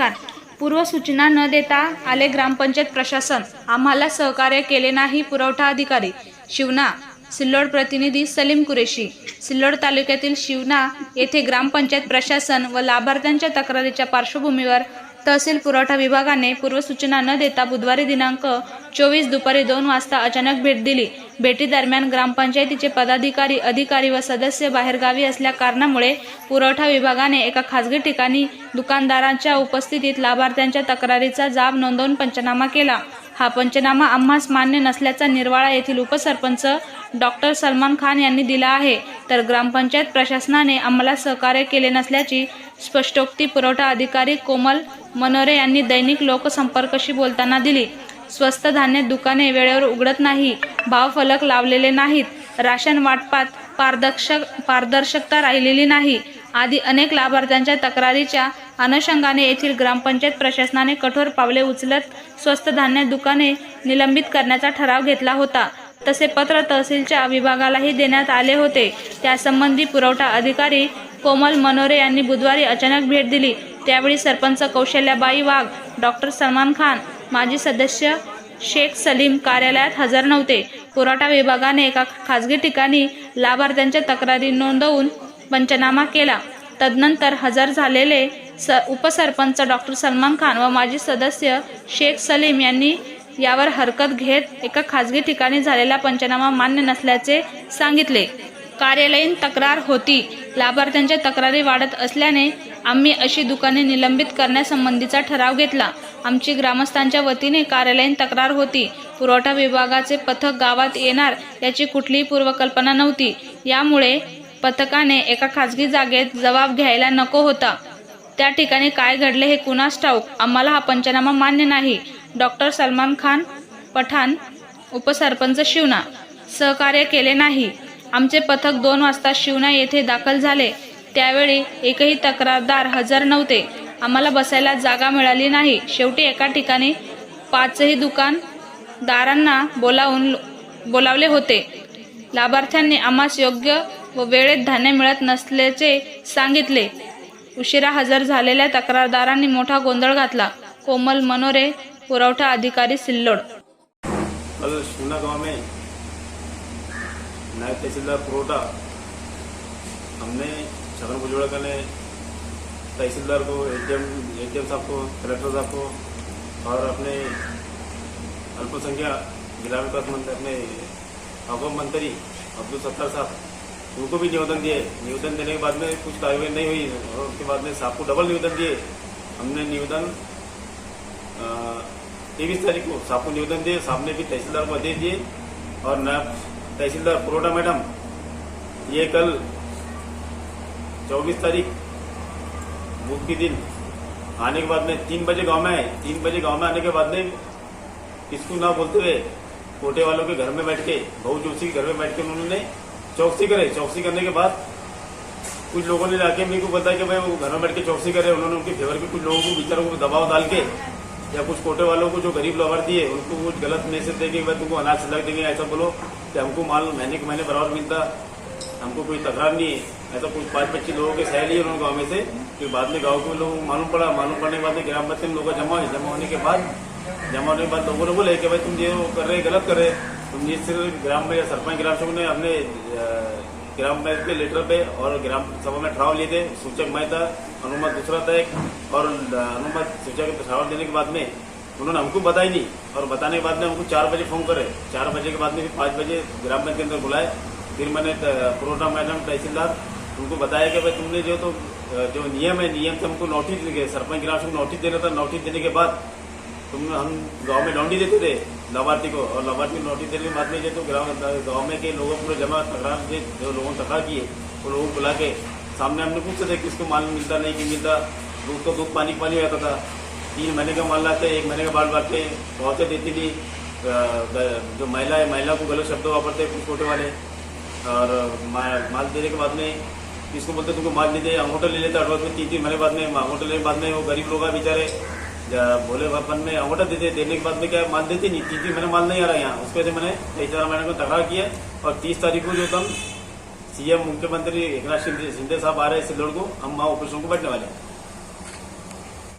नमस्कार. पूर्व सूचना न देता आले ग्रामपंचायत प्रशासन. आम्हाला सहकार्य केले नाही पुरवठा अधिकारी. शिवना सिल्लोड प्रतिनिधी सलीम कुरेशी. सिल्लोड तालुक्यातील शिवना येथे ग्रामपंचायत प्रशासन व लाभार्थ्यांच्या तक्रारीच्या पार्श्वभूमीवर तहसील पुरवठा विभागाने पूर्वसूचना न देता बुधवारी दिनांक चोवीस दुपारी दोन वाजता अचानक भेट दिली. भेटीदरम्यान ग्रामपंचायतीचे पदाधिकारी अधिकारी व सदस्य बाहेरगावी असल्या कारणामुळे पुरवठा विभागाने एका खासगी ठिकाणी दुकानदारांच्या उपस्थितीत लाभार्थ्यांच्या तक्रारीचा जाब नोंदवून पंचनामा केला. हा पंचनामा आम्हास मान्य नसल्याचा निर्वाळा येथील उपसरपंच डॉक्टर सलमान खान यांनी दिला आहे. तर ग्रामपंचायत प्रशासनाने आम्हाला सहकार्य केले नसल्याची स्पष्टोक्ती पुरवठा अधिकारी कोमल मनोरे यांनी दैनिक लोकसंपर्कशी बोलताना दिली. स्वस्त धान्य दुकाने वेळेवर उघडत नाही भावफलक लावलेले नाहीत राशन वाटपात पारदर्शक पारदर्शकता राहिलेली नाही. आदी अनेक लाभार्थ्यांच्या तक्रारीच्या अनुषंगाने येथील ग्रामपंचायत प्रशासनाने कठोर पावले उचलत स्वस्त धान्य दुकाने निलंबित करण्याचा ठराव घेतला होता. तसे पत्र तहसीलच्या विभागालाही देण्यात आले होते. त्यासंबंधी पुरवठा अधिकारी कोमल मनोरे यांनी बुधवारी अचानक भेट दिली. त्यावेळी सरपंच कौशल्याबाई वाघ डॉक्टर सलमान खान माजी सदस्य शेख सलीम कार्यालयात हजर नव्हते. पुरवठा विभागाने एका खाजगी ठिकाणी लाभार्थ्यांच्या तक्रारी नोंदवून पंचनामा केला. तदनंतर हजर झालेले स उपसरपंच डॉक्टर सलमान खान व माजी सदस्य शेख सलीम यांनी यावर हरकत घेत एका खाजगी ठिकाणी झालेला पंचनामा मान्य नसल्याचे सांगितले. कार्यालयीन तक्रार होती. लाभार्थ्यांच्या तक्रारी वाढत असल्याने आम्ही अशी दुकाने निलंबित करण्यासंबंधीचा ठराव घेतला. आमची ग्रामस्थांच्या वतीने कार्यालयीन तक्रार होती. पुरवठा विभागाचे पथक गावात येणार याची कुठलीही पूर्वकल्पना नव्हती. यामुळे पथकाने एका खाजगी जागेत जबाब घ्यायला नको होता. त्या ठिकाणी काय घडले हे कुणास ठाऊक? आम्हाला हा पंचनामा मान्य नाही. डॉक्टर सलमान खान पठाण उपसरपंच शिवना. सहकार्य केले नाही. आमचे पथक दोन वाजता शिवना येथे दाखल झाले. त्यावेळी एकही तक्रारदार हजर नव्हते. आम्हाला बसायला जागा मिळाली नाही. शेवटी एका ठिकाणी पाचही दुकानदारांना बोलावून बोलावले होते. लाभार्थ्यांनी आम्हास योग्य व वेळेत धान्य मिळत नसल्याचे सांगितले. उशिरा हजर झालेल्या तक्रारदारांनी मोठा गोंधळ घातला. कोमल मनोरे पुरवठा अधिकारी सिल्लोड. कल शिवना गांव में नायब तहसीलदार पुरोटा हमने छगन भुजबड़ ने तहसीलदार को एडीएम एडीएम साहब को कलेक्टर साहब को और अपने अल्पसंख्या जिला विकास मंत्री अपने अवगम मंत्री अब्दुल सत्तार साहब उनको भी निवेदन दिए। निवेदन देने के बाद में कुछ कार्रवाई नहीं हुई और उसके बाद में साहब को डबल निवेदन दिए। हमने निवेदन तेईस तारीख को साहब को निवेदन दिए। साहब ने भी तहसीलदार को आदेश दिए। और नायब तहसीलदार पुरोटा मैडम, ये कल 24 तारीख, बुध के दिन आने के बाद में तीन बजे गाँव में आए। तीन बजे गाँव में आने के बाद में किसको ना बोलते हुए कोटे वालों के घर में बैठ के बहु जोशी के घर में बैठ के उन्होंने चौकसी करे। चौकसी करने के बाद कुछ लोगों ने जाके मेरे को बताया कि भाई वो घर में बैठ के चौकसी करे उन्होंने उनके फेवर के कुछ लोगों को, बेचारों को दबाव डाल के या कुछ कोटे वालों को, जो गरीब लाभार्थी है उनको कुछ गलत मैसेज दे के भाई तुमको अनाज सिला देंगे, ऐसा बोलो कि हमको माल महीने के महीने बराबर मिलता। हमको कोई तकरार नहीं है। ऐसा कुछ पाँच पच्चीस लोगों के सहेली है उन्होंने गाँव में से। फिर बाद में गाँव के लोगों को मालूम पड़ा। मालूम पड़ने के बाद में ग्राम पंचायत में लोग जमा हुए। जमा होने के बाद, जमा होने के बाद लोगों ने बोले कि भाई तुम ये कर रहे गलत कर रहे तुम ये सिर्फ़ ग्राम में सरपंच ग्राम सेवक ने अपने ग्राम पंचायत के लेटर पे और ग्राम सभा में ठहराव लिए थे। सूचक मैं था, अनुमत दूसरा था एक, और अनुमत सूचक ठहराव देने के बाद में उन्होंने हमको बताई नहीं। और बताने के बाद में हमको चार बजे फ़ोन करे। चार बजे के बाद में फिर पाँच बजे ग्राम पंचायत के अंदर बुलाए। फिर मैंने पुरोटा मैडम तहसीलदार उनको बताया कि भाई तुमने जो तो जो नियम है, नियम से हमको नोटिस सरपंच ग्राम को नोटिस देना था। नोटिस देने के बाद तुम हम गाँव में लौंडी देते थे, लाभार्थी को, और लाभार्थी को नोटिस देने के बाद में तो ग्राम, गाँव में के लोगों को जमा तकरार से जो लोगों ने तकरार किए वो लोगों को बुला के सामने हमने पूछते थे किसको माल मिलता नहीं, कि मिलता, दूध तो दूध पानी पानी रहता था। तीन महीने का माल लाते, एक महीने का बाल बांटते पहुँचे देती थी जो महिला है, महिला को गलत शब्द वापरते छोटे वाले, और माल देने के बाद में किसको बोलते, तुमको माल नहीं दे, अंगूठा ले लेते एडवांस में तीन तीन महीने बाद में, अंगूठा लेने के बाद में वो गरीब लोग बेचारे भोले बापन में ऑर्डर देते देने के बाद में क्या माल देते नहीं? तीन तीन माल नहीं आ रहा है यहाँ। उसके वजह से मैंने तेईस हजार को तकरार किया और तीस तारीख को जो तुम सीएम मुख्यमंत्री एकनाथ नाथ शिंदे साहब आ रहे हैं सिल्लोड को हम वहाँ ऑपरेशन को बैठने वाले हैं।